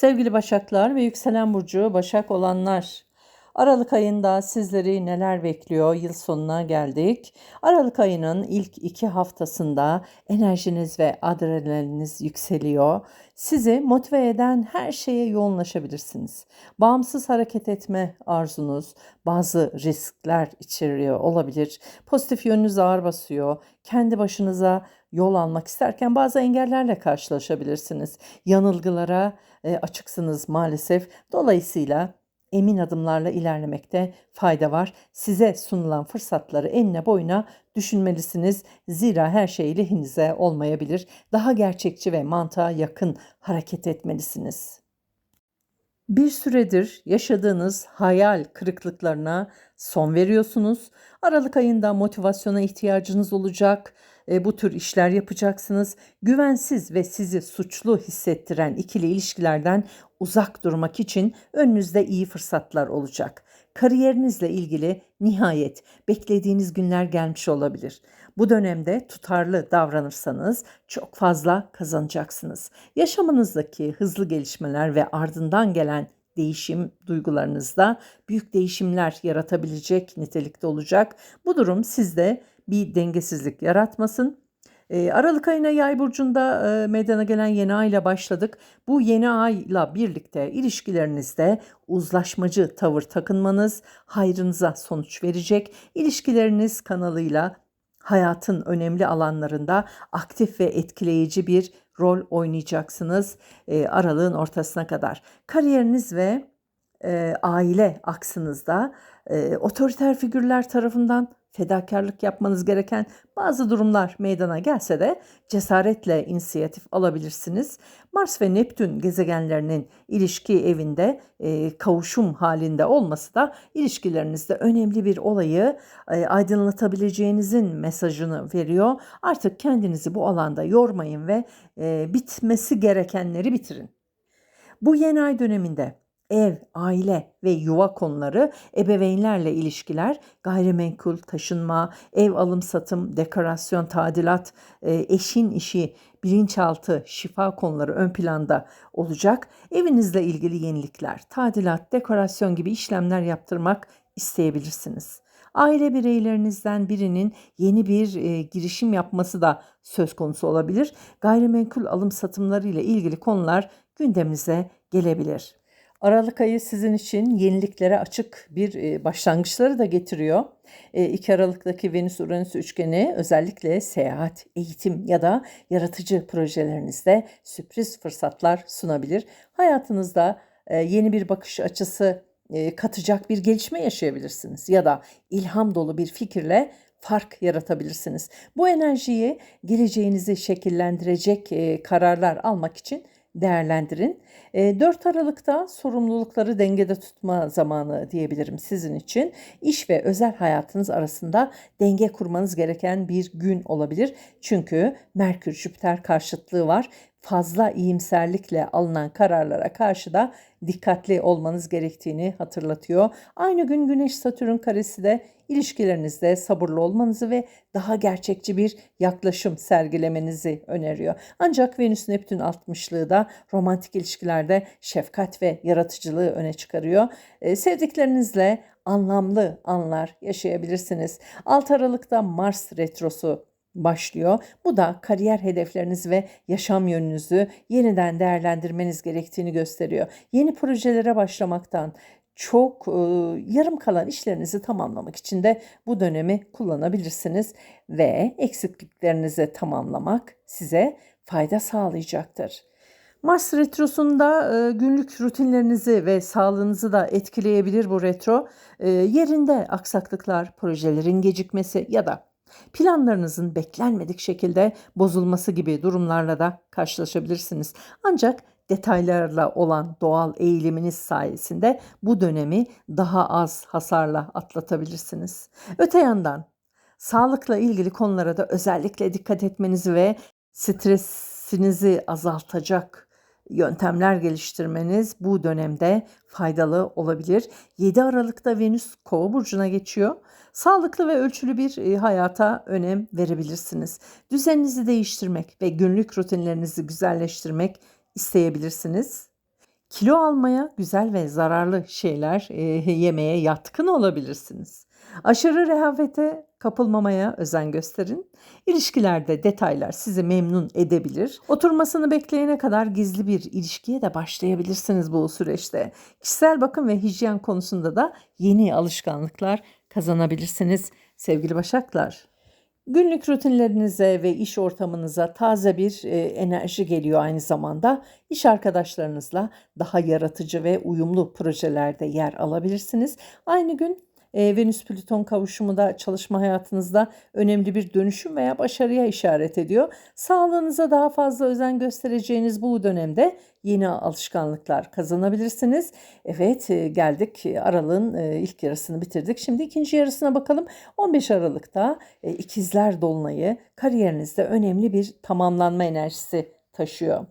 Sevgili Başaklar ve yükselen burcu Başak olanlar. Aralık ayında sizleri neler bekliyor? Yıl sonuna geldik. Aralık ayının ilk iki haftasında enerjiniz ve adrenalininiz yükseliyor. Sizi motive eden her şeye yoğunlaşabilirsiniz. Bağımsız hareket etme arzunuz bazı riskler içeriyor olabilir. Pozitif yönünüz ağır basıyor. Kendi başınıza yol almak isterken bazı engellerle karşılaşabilirsiniz. Yanılgılara e, açıksınız maalesef. Dolayısıyla emin adımlarla ilerlemekte fayda var. Size sunulan fırsatları enine boyuna düşünmelisiniz. Zira her şey lehinize olmayabilir. Daha gerçekçi ve mantığa yakın hareket etmelisiniz. Bir süredir yaşadığınız hayal kırıklıklarına son veriyorsunuz. Aralık ayında motivasyona ihtiyacınız olacak. E, bu tür işler yapacaksınız. Güvensiz ve sizi suçlu hissettiren ikili ilişkilerden uzak durmak için önünüzde iyi fırsatlar olacak. Kariyerinizle ilgili nihayet beklediğiniz günler gelmiş olabilir. Bu dönemde tutarlı davranırsanız çok fazla kazanacaksınız. Yaşamınızdaki hızlı gelişmeler ve ardından gelen değişim duygularınızda büyük değişimler yaratabilecek nitelikte olacak. Bu durum sizde bir dengesizlik yaratmasın. E, Aralık ayına yay burcunda e, meydana gelen yeni ayla başladık. Bu yeni ayla birlikte ilişkilerinizde uzlaşmacı tavır takınmanız hayrınıza sonuç verecek. İlişkileriniz kanalıyla hayatın önemli alanlarında aktif ve etkileyici bir rol oynayacaksınız e, aralığın ortasına kadar. Kariyeriniz ve e, aile aksınızda e, otoriter figürler tarafından fedakarlık yapmanız gereken bazı durumlar meydana gelse de cesaretle inisiyatif alabilirsiniz. Mars ve Neptün gezegenlerinin ilişki evinde e, kavuşum halinde olması da ilişkilerinizde önemli bir olayı e, aydınlatabileceğinizin mesajını veriyor. Artık kendinizi bu alanda yormayın ve e, bitmesi gerekenleri bitirin. Bu yeni ay döneminde ev, aile ve yuva konuları, ebeveynlerle ilişkiler, gayrimenkul, taşınma, ev alım satım, dekorasyon, tadilat, e, eşin işi, bilinçaltı, şifa konuları ön planda olacak. Evinizle ilgili yenilikler, tadilat, dekorasyon gibi işlemler yaptırmak isteyebilirsiniz. Aile bireylerinizden birinin yeni bir e, girişim yapması da söz konusu olabilir. Gayrimenkul alım satımları ile ilgili konular gündeminize gelebilir. Aralık ayı sizin için yeniliklere açık bir e, başlangıçları da getiriyor. 2 e, Aralık'taki Venüs-Uranüs üçgeni özellikle seyahat, eğitim ya da yaratıcı projelerinizde sürpriz fırsatlar sunabilir. Hayatınızda e, yeni bir bakış açısı katacak bir gelişme yaşayabilirsiniz ya da ilham dolu bir fikirle fark yaratabilirsiniz. Bu enerjiyi geleceğinizi şekillendirecek kararlar almak için değerlendirin. 4 Aralık'ta sorumlulukları dengede tutma zamanı diyebilirim sizin için. İş ve özel hayatınız arasında denge kurmanız gereken bir gün olabilir. Çünkü Merkür Jüpiter karşıtlığı var. Fazla iyimserlikle alınan kararlara karşı da dikkatli olmanız gerektiğini hatırlatıyor. Aynı gün Güneş Satürn karesi de ilişkilerinizde sabırlı olmanızı ve daha gerçekçi bir yaklaşım sergilemenizi öneriyor. Ancak Venüs Neptün 60'lığı da romantik ilişkilerde şefkat ve yaratıcılığı öne çıkarıyor. Ee, sevdiklerinizle anlamlı anlar yaşayabilirsiniz. 6 Aralık'ta Mars retrosu başlıyor. Bu da kariyer hedefleriniz ve yaşam yönünüzü yeniden değerlendirmeniz gerektiğini gösteriyor. Yeni projelere başlamaktan çok e, yarım kalan işlerinizi tamamlamak için de bu dönemi kullanabilirsiniz ve eksikliklerinizi tamamlamak size fayda sağlayacaktır. Mars retrosunda e, günlük rutinlerinizi ve sağlığınızı da etkileyebilir bu retro. E, yerinde aksaklıklar, projelerin gecikmesi ya da planlarınızın beklenmedik şekilde bozulması gibi durumlarla da karşılaşabilirsiniz. Ancak detaylarla olan doğal eğiliminiz sayesinde bu dönemi daha az hasarla atlatabilirsiniz. Öte yandan sağlıkla ilgili konulara da özellikle dikkat etmenizi ve stresinizi azaltacak yöntemler geliştirmeniz bu dönemde faydalı olabilir. 7 Aralık'ta Venüs Kova burcuna geçiyor. Sağlıklı ve ölçülü bir e, hayata önem verebilirsiniz. Düzeninizi değiştirmek ve günlük rutinlerinizi güzelleştirmek isteyebilirsiniz. Kilo almaya, güzel ve zararlı şeyler e, yemeye yatkın olabilirsiniz. Aşırı rehavete kapılmamaya özen gösterin. İlişkilerde detaylar sizi memnun edebilir. Oturmasını bekleyene kadar gizli bir ilişkiye de başlayabilirsiniz bu süreçte. Kişisel bakım ve hijyen konusunda da yeni alışkanlıklar kazanabilirsiniz sevgili Başaklar. Günlük rutinlerinize ve iş ortamınıza taze bir e, enerji geliyor aynı zamanda. İş arkadaşlarınızla daha yaratıcı ve uyumlu projelerde yer alabilirsiniz. Aynı gün e, Venüs-Plüton kavuşumu da çalışma hayatınızda önemli bir dönüşüm veya başarıya işaret ediyor. Sağlığınıza daha fazla özen göstereceğiniz bu dönemde yeni alışkanlıklar kazanabilirsiniz. Evet e, geldik Aralık'ın e, ilk yarısını bitirdik. Şimdi ikinci yarısına bakalım. 15 Aralık'ta e, ikizler dolunayı kariyerinizde önemli bir tamamlanma enerjisi taşıyor.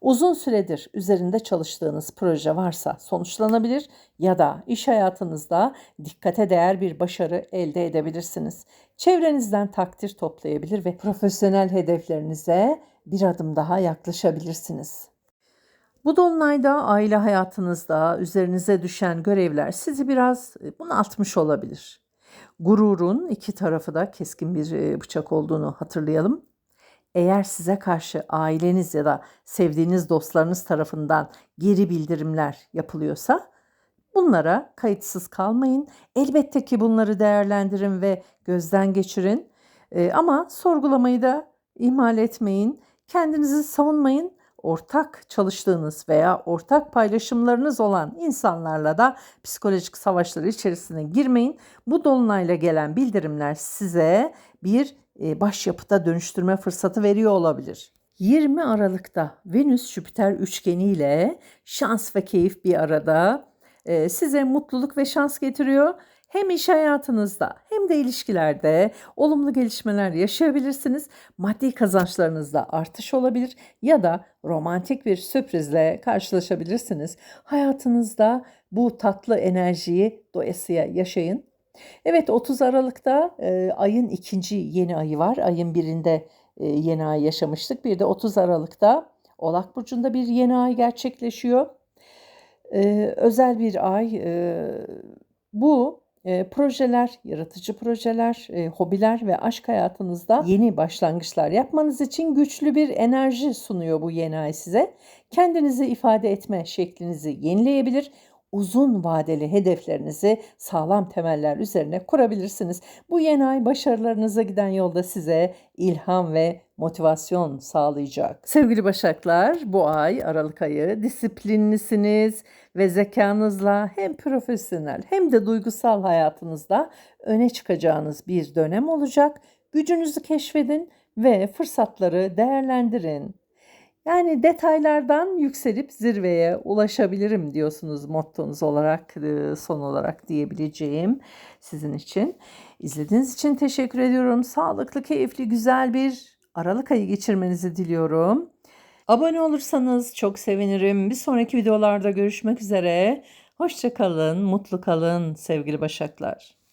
Uzun süredir üzerinde çalıştığınız proje varsa sonuçlanabilir ya da iş hayatınızda dikkate değer bir başarı elde edebilirsiniz. Çevrenizden takdir toplayabilir ve profesyonel hedeflerinize bir adım daha yaklaşabilirsiniz. Bu dolunayda aile hayatınızda üzerinize düşen görevler sizi biraz e, bunaltmış olabilir. Gururun iki tarafı da keskin bir e, bıçak olduğunu hatırlayalım. Eğer size karşı aileniz ya da sevdiğiniz dostlarınız tarafından geri bildirimler yapılıyorsa bunlara kayıtsız kalmayın. Elbette ki bunları değerlendirin ve gözden geçirin. Ee, ama sorgulamayı da ihmal etmeyin. Kendinizi savunmayın. Ortak çalıştığınız veya ortak paylaşımlarınız olan insanlarla da psikolojik savaşları içerisine girmeyin. Bu dolunayla gelen bildirimler size bir başyapıta dönüştürme fırsatı veriyor olabilir. 20 Aralık'ta Venüs-Jüpiter üçgeniyle şans ve keyif bir arada e, size mutluluk ve şans getiriyor. Hem iş hayatınızda hem de ilişkilerde olumlu gelişmeler yaşayabilirsiniz. Maddi kazançlarınızda artış olabilir ya da romantik bir sürprizle karşılaşabilirsiniz. Hayatınızda bu tatlı enerjiyi doyasıya yaşayın. Evet 30 Aralık'ta e, ayın ikinci yeni ayı var. Ayın birinde e, yeni ay yaşamıştık. Bir de 30 Aralık'ta Oğlak Burcu'nda bir yeni ay gerçekleşiyor. E, özel bir ay. E, bu e, projeler, yaratıcı projeler, e, hobiler ve aşk hayatınızda yeni başlangıçlar yapmanız için güçlü bir enerji sunuyor bu yeni ay size. Kendinizi ifade etme şeklinizi yenileyebilir uzun vadeli hedeflerinizi sağlam temeller üzerine kurabilirsiniz. Bu yeni ay başarılarınıza giden yolda size ilham ve motivasyon sağlayacak. Sevgili Başaklar, bu ay Aralık ayı disiplinlisiniz ve zekanızla hem profesyonel hem de duygusal hayatınızda öne çıkacağınız bir dönem olacak. Gücünüzü keşfedin ve fırsatları değerlendirin. Yani detaylardan yükselip zirveye ulaşabilirim diyorsunuz mottonuz olarak e, son olarak diyebileceğim sizin için. İzlediğiniz için teşekkür ediyorum. Sağlıklı, keyifli, güzel bir Aralık ayı geçirmenizi diliyorum. Abone olursanız çok sevinirim. Bir sonraki videolarda görüşmek üzere. Hoşçakalın, mutlu kalın sevgili Başaklar.